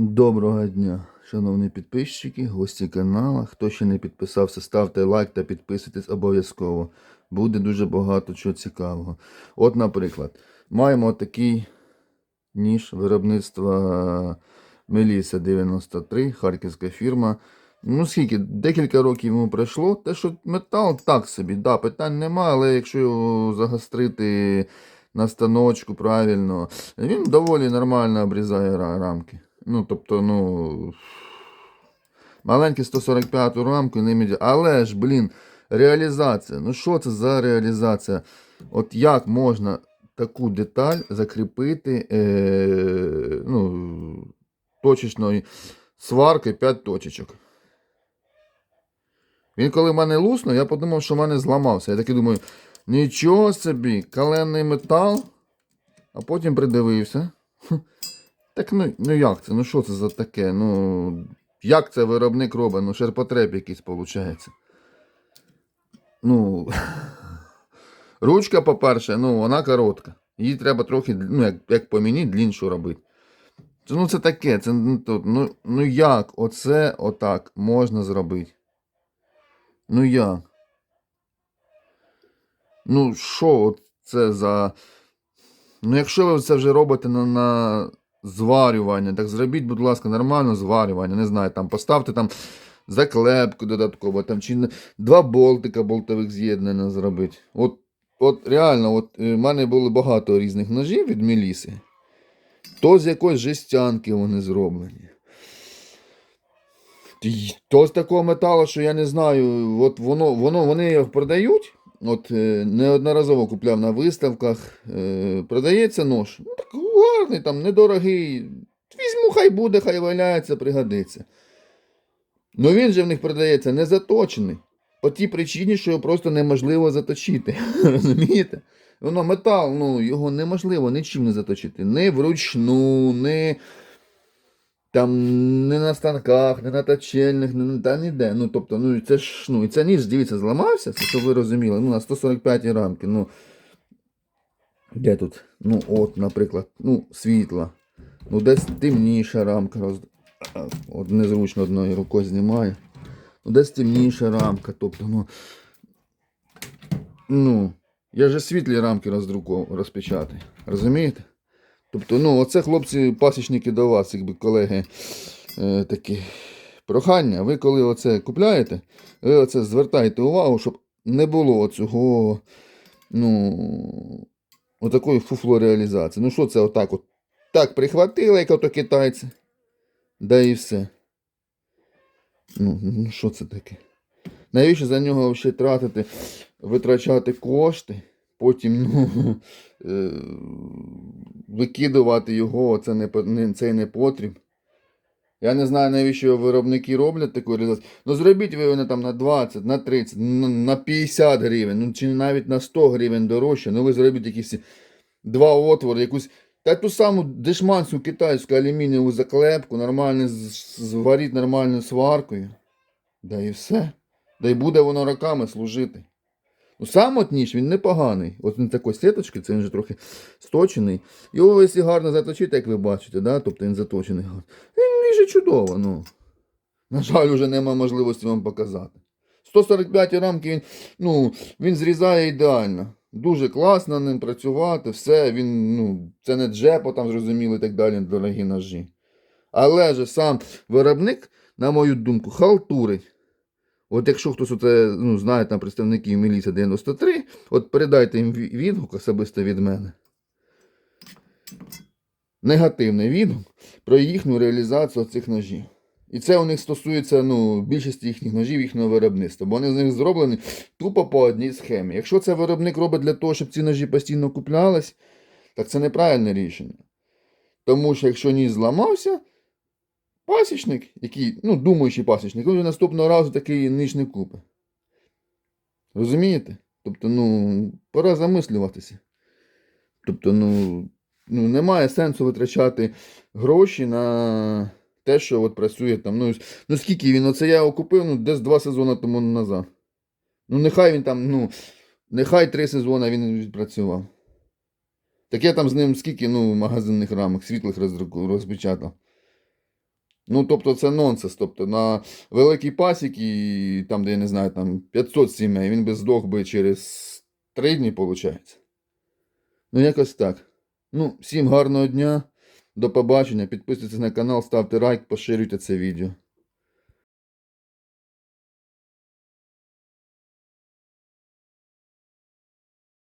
Доброго дня, шановні підписчики, гості каналу. Хто ще не підписався, ставте лайк та підписуйтесь обов'язково. Буде дуже багато чого цікавого. От, наприклад, маємо такий ніж виробництва Меліса 93, харківська фірма. Ну, скільки, декілька років йому пройшло. Те, що метал так собі, да, питань нема, але якщо його загострити на станочку правильно, він доволі нормально обрізає рамки. Ну, тобто, ну. Маленький 145 рамку не міді. Але ж, блін, реалізація. Ну що це за реалізація? От як можна таку деталь закріпити е, ну, точечною сваркою 5 точечок? Він коли в мене луснув, я подумав, що в мене зламався. Я такий думаю, нічого собі, каленний метал. А потім придивився. Так ну, ну як це? Ну що це за таке? Ну, як це виробник робить? Ну, шерпотреб якийсь виходить. Ну, ручка, по-перше, ну, вона коротка. Її треба трохи, ну, як, як по мені, дліншу робити. Ну, це таке, це, ну, ну, ну як оце отак можна зробити? Ну як? Ну, що це за. Ну, якщо ви це вже робите на, на зварювання, так зробіть, будь ласка, нормально зварювання. Не знаю, там поставте там заклепку додатково, там чи два болтика болтових з'єднання зробити. От, от реально, от е, в мене було багато різних ножів від Меліси. То з якоїсь жестянки вони зроблені. То з такого металу, що я не знаю, от воно, воно, вони його продають. От е, неодноразово купляв на виставках. Е, продається нож. Ну, гарний, там, недорогий. Візьму, хай буде, хай валяється, пригодиться. Ну він же в них продається не заточений. По тій причині, що його просто неможливо заточити. Розумієте? Воно метал, ну, його неможливо нічим не заточити. Не вручну, не там не на станках, не на точильних, не та ніде. Ну, тобто, ну це ж, ну, і ця ніж, дивіться, зламався, це щоб ви розуміли, ну, на 145 рамки. Ну, де тут? Ну, от, наприклад, ну, світла. Ну, десь темніша рамка. Роз... От незручно одною рукою знімаю. Ну, десь темніша рамка. Тобто, ну. Ну, я же світлі рамки роздруков, розпечатаю. Розумієте? Тобто, ну, оце хлопці, пасічники до вас, якби колеги е, такі прохання. Ви коли оце купляєте, ви оце звертайте увагу, щоб не було оцього, ну, отакої фуфлореалізації. Ну, що це отак от? Так прихватили, як ото китайці. Да і все. Ну, ну що це таке? Навіщо за нього взагалі тратити, витрачати кошти? Потім, ну, е, викидувати його, це не, не, цей не потріб. Я не знаю, навіщо виробники роблять таку реалізацію. Ну зробіть ви вони там на 20, на 30, на, на 50 гривень, ну чи навіть на 100 гривень дорожче. Ну ви зробіть якісь два отвори, якусь. Та ту саму дешманську китайську алюмінієву заклепку, нормально зваріть нормальною сваркою. Да і все. Да й буде воно роками служити. Ну, сам от ніж, він непоганий. От він такої сіточки, це він вже трохи сточений. Його якщо гарно заточити, як ви бачите, да? тобто він заточений. гарно. Ріже чудово, ну. На жаль, вже нема можливості вам показати. 145 рамки він, ну, він зрізає ідеально. Дуже класно ним працювати, все, він, ну, це не джепо, там зрозуміло і так далі, дорогі ножі. Але ж сам виробник, на мою думку, халтурить. От якщо хтось оце, ну, знає там представників Міліса 93, от передайте їм відгук особисто від мене. Негативний відгук про їхню реалізацію цих ножів. І це у них стосується ну, більшості їхніх ножів, їхнього виробництва, бо вони з них зроблені тупо по одній схемі. Якщо це виробник робить для того, щоб ці ножі постійно куплялись, так це неправильне рішення. Тому що якщо ніж зламався, пасічник, який, ну, думаючий пасічник, він наступного разу такий ніж не купить. Розумієте? Тобто, ну, пора замислюватися. Тобто, ну, ну, немає сенсу витрачати гроші на те, що от працює там. Ну, ну скільки він? Оце я його купив ну, десь два сезони тому назад. Ну, нехай він там, ну, нехай три сезони він відпрацював. Так я там з ним скільки ну, магазинних рамок, світлих розпечатав. Ну, тобто це нонсенс. Тобто на великій пасіки, там, де я не знаю, там 500 сімей, він би здох би через 3 дні, виходить. Ну, якось так. Ну, всім гарного дня. До побачення. Підписуйтесь на канал, ставте лайк, поширюйте це відео.